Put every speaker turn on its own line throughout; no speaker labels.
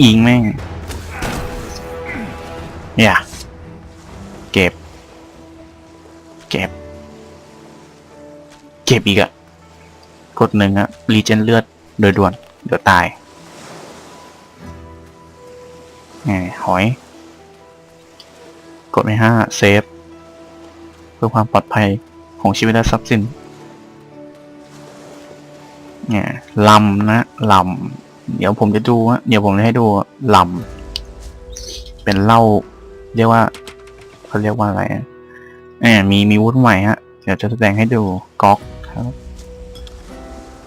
อิงแม่งเนี่ยเก็บ เก็บ เก็บอีกอะกดหนึ่งอะรีเจนเลือดโดยด่วน เดี๋ยวตายไงหอย กดไปห้าเซฟ เพื่อความปลอดภัยของชีวิตและทรัพย์สินเนี่ยลำนะลำ เดี๋ยวผมจะดูฮะเดี๋ยวผมจะให้ดูลำเป็นเหล้าเรียกว่าเขาเรียกว่าอะไรอะแอบมีมีวุ้นใหม่ฮะ เดี๋ยวจะแสดงให้ดูก๊อกครับ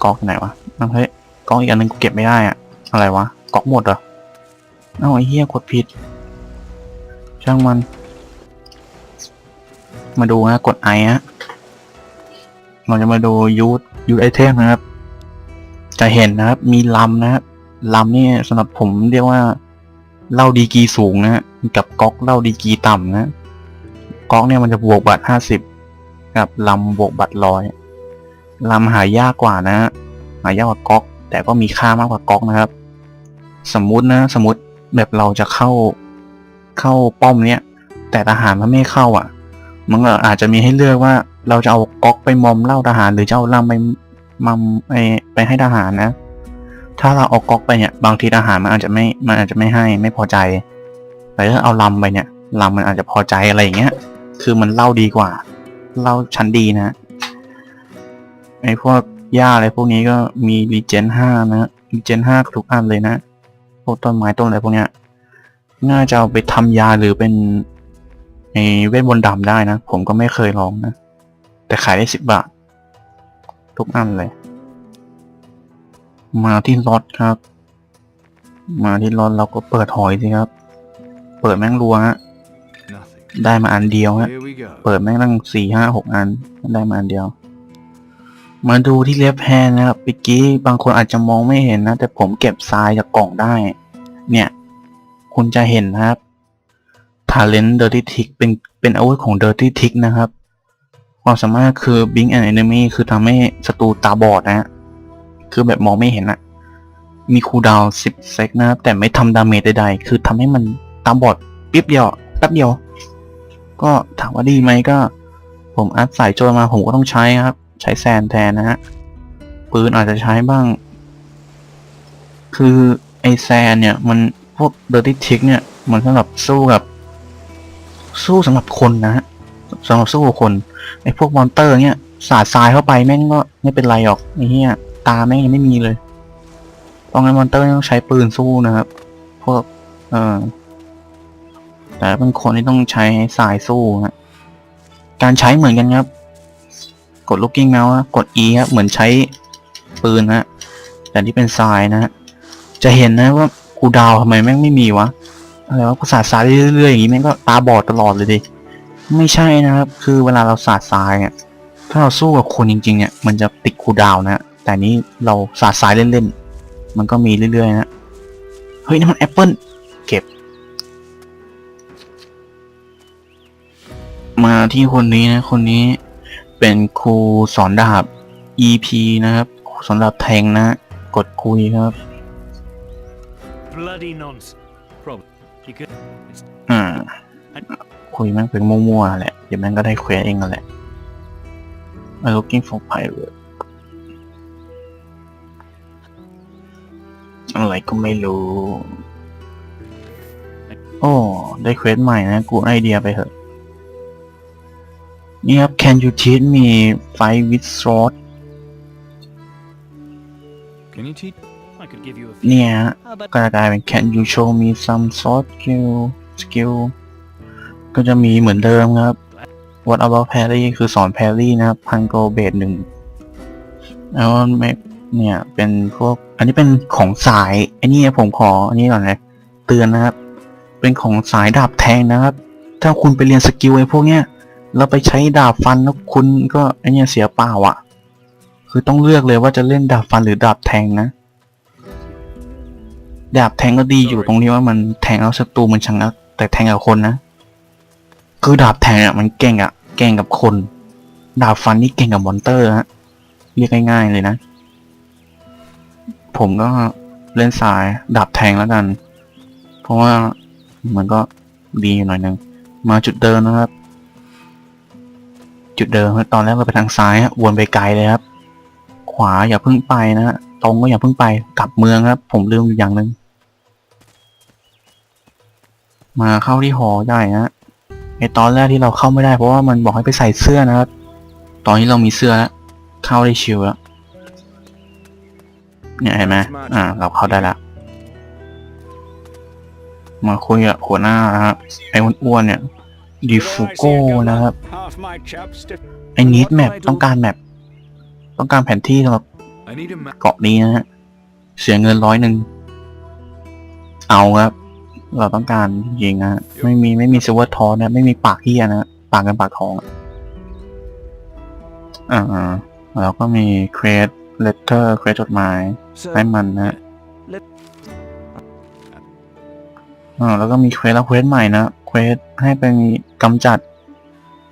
ก๊อกไหนวะน้ำเฮ้ยก๊อกอีกอันนึงกูเก็บไม่ได้อะอะไรวะก๊อกหมดเหรอเอ้าไอ้เหี้ยกดผิด ช่างมัน มาดูฮะกดไอฮะเราจะมาดูยูทยูทไอเทมนะครับ จะเห็นนะครับ มีลำนะครับลำนี่สำหรับผมเรียกว่าเหล่าดีกีสูงนะฮะกับก๊อกเหล่าดีกีต่ำนะก๊อกเนี่ยมันจะบวกบัตรห้าสิบกับลำบวกบัตรร้อยลำหายากกว่านะหายากกว่าก๊อก แต่ก็มีค่ามากกว่าก๊อกนะครับ สมมุตินะสมมติแบบเราจะเข้าเข้าป้อมเนี้ยแต่ทหารมันไม่เข้าอะ มันก็อาจจะมีให้เลือกว่าเราจะเอาก๊อกไปมอมเหล่าทหารหรือจะเอาลำไป มัมไปไปให้ทหารนะ ถ้าเราเอาก๊อกไปเนี่ย บางทีทหารมันอาจจะไม่มันอาจจะไม่ให้ไม่พอใจ แต่ถ้าเอาลำไปเนี่ยลำมันอาจจะพอใจอะไรอย่างเงี้ย คือมันเล่าดีกว่า เล่าชั้นดีนะไอ้พวกหญ้าอะไรพวกนี้ก็มีรีเจนห้านะรีเจนห้าทุกอันเลยนะพวกต้นไม้ต้นอะไรพวกเนี้ยน่าจะเอาไปทำยาหรือเป็นไอเวทมนต์ดำได้นะ ผมก็ไม่เคยลองนะ แต่ขายได้สิบบาท ทุกอันเลย มาที่รถครับ มาที่รถเราก็เปิดหอยสิครับ เปิดแม่งรัวฮะ
Nothing.
ได้มาอันเดียวฮะ
Here we go.
เปิดแม่งตั้งสี่ห้าหกอัน ได้มาอันเดียว มาดูที่เล็บแฮนนะครับเมื่อกี้บางคนอาจจะมองไม่เห็นนะ แต่ผมเก็บทรายจากกล่องได้ เนี่ย คุณจะเห็นนะครับ Talent Dirty Tick เป็นเป็นอาวุธของ Dirty Tick นะครับ ความสามารถคือ Blink and Enemy คือทำให้ศัตรูตาบอดนะฮะ คือแบบมองไม่เห็นอะมีคูลดาวน์10เซกนะครับ แต่ไม่ทำดาเมจใดๆ คือทำให้มันตาบอดปิ๊บเดียวแป๊บเดียว ก็ถามว่าดีไหมก็ ผมอัดสายโจมาผมก็ต้องใช้ครับ ใช้แซนแทนนะฮะ ปืนอาจจะใช้บ้าง คือไอแซนเนี่ย มันพวกเดอร์ตี้ทิกเนี่ย มันสำหรับสู้กับ สู้สำหรับคนนะฮะ สำหรับสู้คนไอ้พวกมอนเตอร์เนี่ยสาดทรายเข้าไปแม่งก็ไม่เป็นไรหรอกไอ้เหี้ยตาแม่งยังไม่มีเลยตองงั้นมอนเตอร์ต้องใช้ปืนสู้นะครับ พวกเออแต่เป็นคนที่ต้องใช้สายสู้ฮะการใช้เหมือนกันครับ กด looking mouse ฮะกด E ครับเหมือนใช้ปืนฮะแต่ที่เป็นทรายนะฮะจะเห็นนะว่ากูดาวทำไมแม่งไม่มีวะอะไรวะกูสาดทรายเรื่อยๆอย่างงี้แม่งก็ตาบอดตลอดเลยดิ ไม่ใช่นะครับ คือเวลาเราสาดทรายเนี่ยถ้าเราสู้กับคนจริงๆเนี่ยมันจะติดคูลดาวน์นะฮะแต่นี้เราสาดทรายเล่นๆ มันก็มีเรื่อยๆนะฮะเฮ้ยนี่มันแอปเปิลเก็บ มาที่คนนี้นะ คนนี้เป็นครูสอนดาบ EP นะครับครูสอนดาบแทงนะ กดคุยครับ
Bloody nonsense. Probably. You could. It's
อ่า คุยแม่งเป็นมั่วๆแหละ เดี๋ยวแม่งก็ได้เควสเองนั่นแหละ I'm looking for pirate อะไรก็ไม่รู้ โอ้ ได้เควสใหม่นะ กูไอเดียไปเถอะ นี่ครับ Can you teach me fight with sword
Can you teach?
I could give you a few.
เนี่ยฮะ
How about
ก็จะกลายเป็น Can you show me some sword skill skill ก็จะมีเหมือนเดิมครับ What about parry คือสอน parry นะครับพันโกเบดหนึ่งแล้วไม่เนี่ยเป็นพวก อันนี้เป็นของสายอันนี้ผมขออันนี้ก่อนเลยเตือนนะครับ เป็นของสายดาบแทงนะครับ ถ้าคุณไปเรียนสกิลไอ้พวกเนี้ยแล้วไปใช้ดาบฟันแล้วคุณก็ไอเนี่ยเสียเปล่าอะ คือต้องเลือกเลยว่าจะเล่นดาบฟันหรือดาบแทงนะดาบแทงก็ดีอยู่ตรงที่ว่ามันแทงแล้วศัตรูมันชะงักแต่แทงกับคนนะ คือดาบแทงอะมันเก่งอะ เก่งกับคน ดาบฟันนี่เก่งกับมอนเตอร์ฮะ เรียกง่ายๆเลยนะ ผมก็เล่นสายดาบแทงแล้วกัน เพราะว่ามันก็ดีอยู่หน่อยหนึงมาจุดเดิมนะครับ จุดเดิมตอนแรกเราไปทางซ้ายฮะวนไปไกลเลยครับ ขวาอย่าเพิ่งไปนะฮะตรงก็อย่าเพิ่งไปกลับเมืองครับ ผมลืมอยู่อย่างหนึ่งมาเข้าที่หอใหญ่นะ ไอตอนแรกที่เราเข้าไม่ได้เพราะว่ามันบอกให้ไปใส่เสื้อนะครับ ตอนนี้เรามีเสื้อแล้วเข้าได้ชิวแล้วเนี่ยเห็นไหมอ่า เราเข้าได้ล้วมาคุยกับหัวหน้านะครับไอ้อ้วนๆเนี่ยดีฟูโก้นะครับไอ้นิดแมปต้องการแมปต้องการแผนที่สำหรับเกาะนี้นะฮะเสียเงินร้อยหนึ่งเอาครับ เราต้องการยิงนะไม่มีไม่มีซิเวอร์ทอนะ ไม่มีปากเฮียนะปากกันปากทองอะอ่าๆแล้วก็มีเครดเลเตอร์เครดจดหมายให้มันนะอ่าแล้วก็มีเควสแล้วเควสใหม่นะเควสให้เป็นกำจัด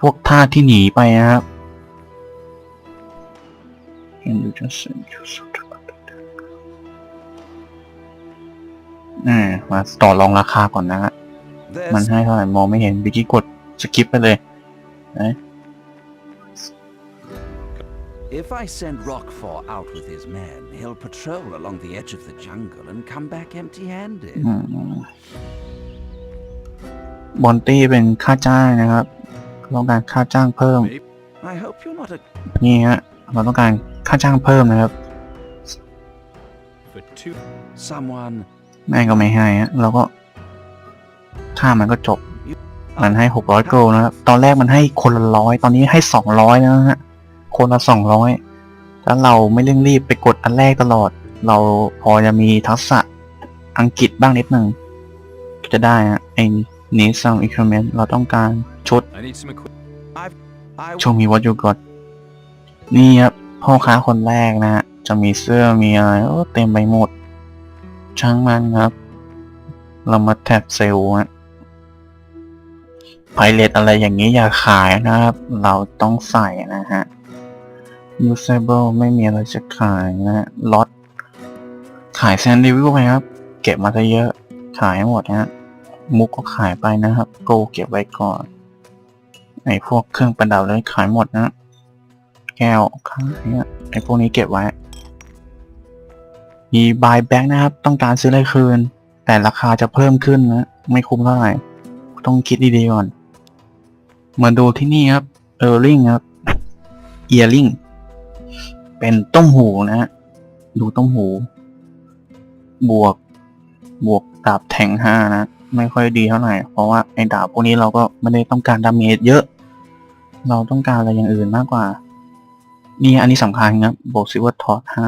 พวกท่าที่หนีไปนะครับ Can you just send you อ่ามาต่อรองราคาก่อนนะฮะมัน
there's
ให้เท่าไหร่มองไม่เห็นบิกี้กดสกิปไปเลย
If I send Rockfort out with his men, he'll patrol along the edge of the jungle and come back empty-handed.
อืมบอนตี้เป็นค่าจ้างนะครับต้องการค่าจ้างเพิ่ม
Maybe.
I hope you're not a
นี่ฮะเราต้องการค่าจ้างเพิ่มนะครับ
For two.
someone.
แม่งก็ไม่ให้ฮะเราก็ค่ามันก็จบ มันให้หกร้อยโกลนะครับ ตอนแรกมันให้คนละร้อย ตอนนี้ให้สองร้อยนะฮะ คนละสองร้อยถ้าเราไม่เร่งรีบไปกดอันแรกตลอด เราพอจะมีทักษะอังกฤษบ้างนิดหนึ่งก็จะได้ฮะไอ้ need some equipment เราต้องการชุด
I need some equipment.
I
โชว์มี what you got นี่ครับพ่อค้าคนแรกนะฮะ จะมีเสื้อมีอะไรโอ้เต็มไปหมด ช่างมันครับ เรามาแท็บเซลล์ฮะไพเรตอะไรอย่างนี้อย่าขายนะครับ เราต้องใส่นะฮะ usable ไม่มีอะไรจะขายนะฮะล็อตขายแซนดิวิวไปครับ เก็บมาซะเยอะ ขายหมดนะฮะมุกก็ขายไปนะครับ โกเก็บไว้ก่อน ไอ้พวกเครื่องประดับเลยขายหมดนะ แก้วขายเนี่ยไอ้พวกนี้เก็บไว้ มี buy back นะครับ ต้องการซื้ออะไรคืน แต่ราคาจะเพิ่มขึ้นนะ ไม่คุ้มเท่าไหร่ ต้องคิดดีๆก่อน มาดูที่นี่ครับเออร์ลิงครับเอียริงเป็นต้มหูนะฮะดูต้มหู บวก บวกดาบแทงห้านะ ไม่ค่อยดีเท่าไหร่ เพราะว่าไอ้ดาบพวกนี้เราก็ไม่ได้ต้องการดาเมจเยอะ เราต้องการอะไรอย่างอื่นมากกว่า นี่อันนี้สำคัญครับบวกซิวเวอร์ทอดห้า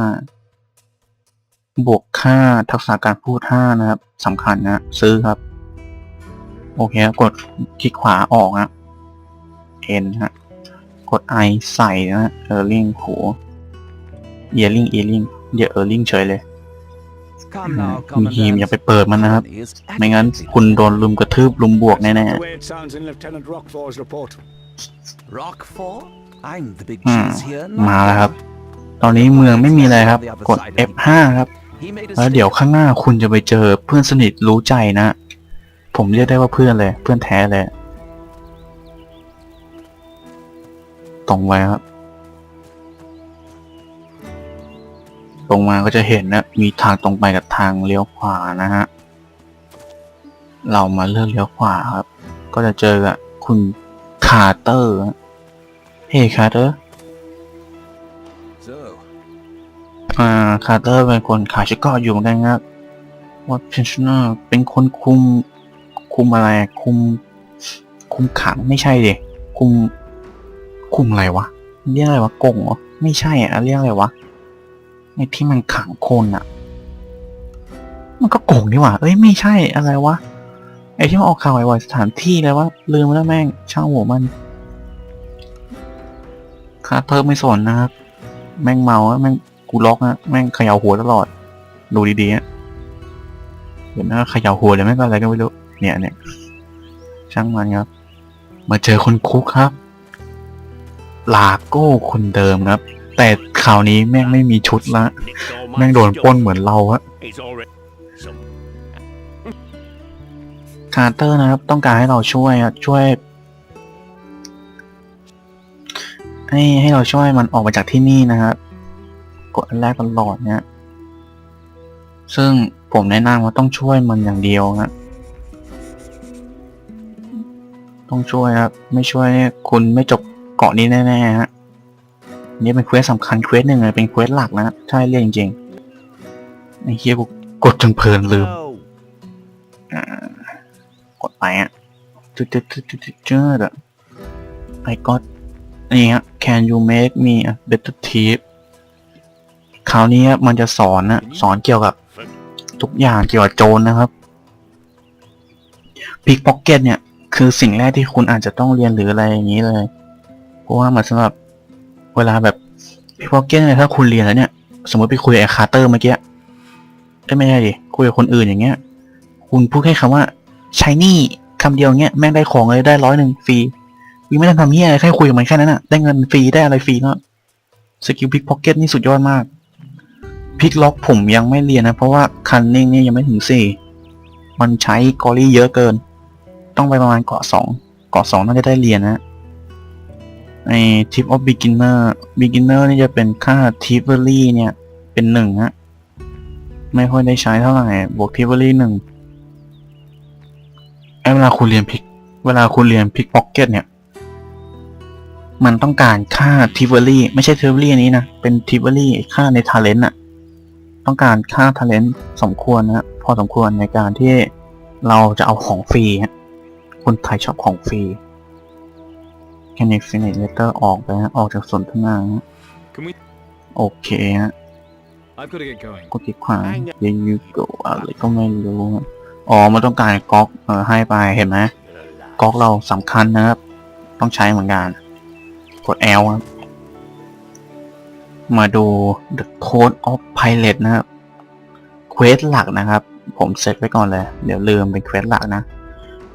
บวกค่าทักษะการพูดห้านะครับสำคัญนะซื้อครับ โอเคครับกดคลิกขวาออกนะเอ็นฮะกดไอใส่นะเออร์ลิงโหเอียริงเอียริงเดี๋ยวเออร์ลิงเฉยเลย
come
Mm,
now,
มีทีม
Commandant.
อย่าไปเปิดมันนะครับ
Colony is
ไม่งั้น
actively
คุณโดนลุมกระทืบลุมบวกแน่
the way it sounds in Lieutenant Rockfort's report.
Rockfort? I'm the big
ๆอืม
cheese here.
มาแล้วครับ ตอนนี้เมืองไม่มีอะไรครับ กด F5 ครับ
He made a
แล้วเดี๋ยว
statement.
ข้างหน้าคุณจะไปเจอเพื่อนสนิทรู้ใจนะ ผมเรียกได้ว่าเพื่อนเลย เพื่อนแท้เลย ตรงไว้ครับ ตรงมาก็จะเห็นนะ มีทางตรงไปกับทางเลี้ยวขวานะฮะ เรามาเลือกเลี้ยวขวาครับ ก็จะเจอกับคุณคาร์เตอร์ฮะเฮ้คาร์เตอร์ อ่าคาร์เตอร์เป็นคนขายชิคก้อยู่เหมือนกันครับว่าเพนชั่นร์เป็นคนคุมคุมอะไรคุม คุมขังไม่ใช่ดิคุม คุมอะไรวะเรียกอะไรวะกงเหรอไม่ใช่อะเรียกอะไรวะไอ้ที่มันขังคนอะ มันก็โกงนี่หว่าเอ้ยไม่ใช่อะไรวะไอ้ที่มันออกข่าวบ่อยๆสถานที่เลยวะลืมแล้วแม่งช่างหัวมันคาร์เตอร์ไม่สนนะครับ แม่งเมาอะแม่ง กูล็อกอะแม่งเขย่าหัวตลอด ดูดีๆอะเห็นหน้าเขย่าหัวเลยแม่งก็อะไรก็ไม่รู้ เนี่ยเนี่ยช่างมันครับ มาเจอคนคุกครับ ลาโก้คนเดิมครับ แต่คราวนี้แม่งไม่มีชุดละ แม่งโดนป้นเหมือนเราอะ
It's already some
คาร์เตอร์นะครับ ต้องการให้เราช่วยช่วย ให้ให้เราช่วยมันออกมาจากที่นี่นะครับ กดอันแรกตลอดเนี่ยซึ่งผมแนะนำว่าต้องช่วยมันอย่างเดียวนะต้องช่วยครับ ไม่ช่วยคุณไม่จบเกาะนี้แน่ๆฮะนี่เป็นเควสสำคัญเควสหนึ่งเลยเป็นเควสหลักนะ ใช่เรียกจริงๆไอ้เฮียกูกดจนเพลินลืมกดไปอะจุดจุดจุดจุดจุดจุดอะไอ้ก็นี่ฮะ can you make me a better thief คราวนี้มันจะสอนนะสอนเกี่ยวกับทุกอย่างเกี่ยวกับโจรนะครับ pick pocket เนี่ยคือสิ่งแรกที่คุณอาจจะต้องเรียนหรืออะไรอย่างนี้เลย เพราะว่ามันสำหรับเวลาแบบ pick pocket เนี่ยถ้าคุณเรียนแล้วเนี่ย สมมติไปคุยกับคาร์เตอร์เมื่อกี้ไม่ใช่ดิคุยกับคนอื่นอย่างเงี้ย คุณพูดแค่คำว่าใช้นี่คำเดียวเงี้ยแม่งได้ของเลยได้ร้อยหนึ่งฟรียังไม่ต้องทำเฮียอะไรแค่คุยกับมันแค่นั้นอะได้เงินฟรีได้อะไรฟรีก็สกิลพิกพ็อกเก็ตนี่สุดยอดมาก พิกล็อกผมยังไม่เรียนนะ เพราะว่าคันนิ่งนี่ยังไม่ถึงสี่มันใช้กอรี่เยอะเกิน ต้องไปประมาณเกาะสองเกาะสองน่าจะได้เรียนนะไอทิปออฟบิกินเนอร์บิกินเนอร์นี่จะเป็นค่าทิปเวอรี่เนี่ย เป็นหนึ่งฮะไม่ค่อยได้ใช้เท่าไหร่บวกทิปเวอรี่หนึ่งไอเวลาคุณเรียนพิก เวลาคุณเรียนพิกพ็อกเก็ตเนี่ย มันต้องการค่าทิวเวอรี่ไม่ใช่ทิวเวอรี่นี้นะ เป็นทิวเวอรี่ค่าในทาเลนต์อะ ต้องการค่าทาเลนต์สมควรนะพอสมควรในการที่เราจะเอาของฟรีฮะคนไทยชอบของฟรี Can you finish letter ออกไปฮะออกจากสนทนาฮะ
Can we?
โอเคฮะ
I've got to get going.
กดที่ขวา There you go อะไรก็ไม่รู้ฮะอ๋อมันต้องการก๊อกเออให้ไปเห็นไหมก๊อกเราสำคัญนะครับ ต้องใช้เหมือนกัน กด L ครับ มาดู The Code of Pilot นะครับเควสหลักนะครับ ผมเซตไว้ก่อนเลย เดี๋ยวลืมเป็นเควสหลักนะ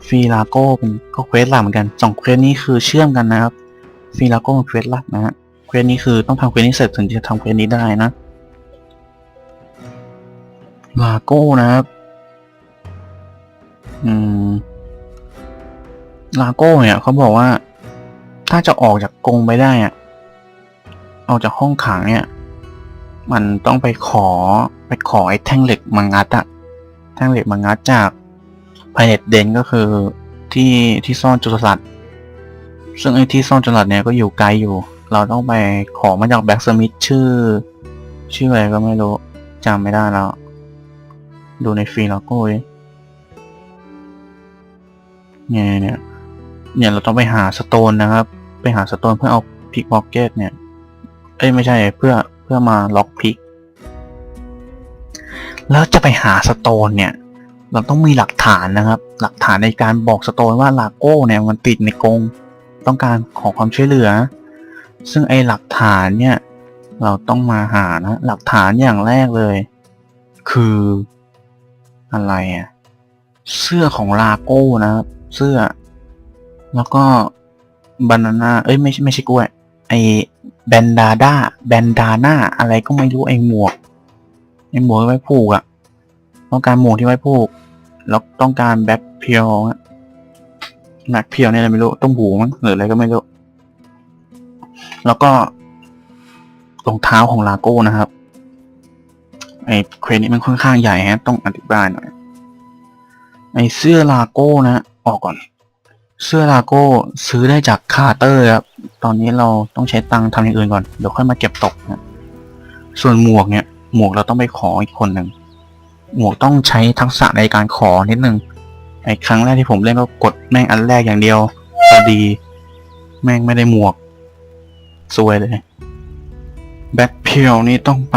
ฟีลาโก้เป็นก็เควสหลักเหมือนกันสองเควสนี้คือเชื่อมกันนะครับฟีลาโก้เป็นเควสหลักนะฮะเควสนี้คือต้องทำเควสนี้เสร็จถึงจะทำเควสนี้ได้นะลาโก้นะครับอืมลาโก้เนี่ยเขาบอกว่า ถ้าจะออกจากกรงไปได้อะ ออกจากห้องขังเนี่ย มันต้องไปขอไปขอไอ้แท่งเหล็กมางัดอะแท่งเหล็กมางัดจากพาเนตเดนก็คือที่ที่ซ่อนจุลสลัดซึ่งไอ้ที่ซ่อนจุลสลัดเนี่ยก็อยู่ไกลอยู่ เราต้องไปขอมาจากแบ็กสมิธชื่อ ชื่ออะไรก็ไม่รู้จำไม่ได้แล้ว ดูในฟรีลาโก้ดิเนี่ยเนี่ยเนี่ยเราต้องไปหาสโตนนะครับ ไปหาสโตนเพื่อเอาพิกพ็อกเก็ตเนี่ย อ้ยไม่ใช่เพื่อเพื่อมาล็อกพิก แล้วจะไปหาสโตนเนี่ย เราต้องมีหลักฐานนะครับ หลักฐานในการบอกสโตนว่าลาโก้เนี่ยมันติดในกรงต้องการขอความช่วยเหลือ ซึ่งไอหลักฐานเนี่ย เราต้องมาหานะ หลักฐานอย่างแรกเลย คืออะไรอะเสื้อของลาโก้นะครับ เสื้อ แล้วก็บานาน่าเอ้ยไม่ไม่ใช่กล้วย ไอ แบนดาด้าแบนดาน่าอะไรก็ไม่รู้ไอหมวกไอหมวกไว้ผูกอะต้องการหมวกที่ไว้ผูก แล้วต้องการแบ็คเพียวแบ็คเพียวเนี่ยอะไรไม่รู้ต้มหูมั้งหรืออะไรก็ไม่รู้ แล้วก็รองเท้าของลาโก้นะครับ ไอเควสนี้มันค่อนข้างใหญ่ฮะ ต้องอธิบายหน่อยไอเสื้อลาโก้นะ ออกก่อน เสื้อลาโก้ซื้อได้จากคาร์เตอร์ครับ ตอนนี้เราต้องใช้ตังค์ทำอย่างอื่นก่อน เดี๋ยวค่อยมาเก็บตกนะส่วนหมวกเนี่ย หมวกเราต้องไปขออีกคนหนึ่ง หมวกต้องใช้ทักษะในการขอนิดนึง ไอ้ครั้งแรกที่ผมเล่นก็กดแม่งอันแรกอย่างเดียวพอดี แม่งไม่ได้หมวกซวยเลย แบ็คเพียวนี่ต้องไป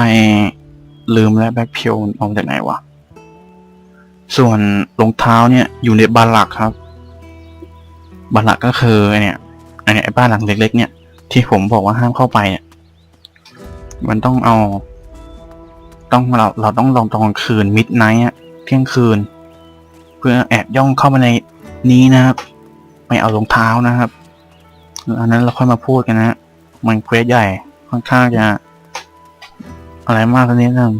ลืมแล้วแบ็คเพียวออาจากไหนวะ ส่วนรองเท้าเนี่ยอยู่ในบานหลักครับ บานหลักก็คือเนี่ยไอ้เนี่ยไอ้บ้านหลังเล็ก ๆ เนี่ย ที่ผมบอกว่าห้ามเข้าไปเนี่ยมันต้องเอา ต้องเราเราต้องลองตอนคืนมิดไนท์เที่ยงคืน เพื่อแอบย่องเข้ามาในนี้นะครับไม่เอารองเท้านะครับอันนั้นเราค่อยมาพูดกันนะฮะมันเควสใหญ่ค่อนข้างจะอะไรมากสักนิดนึง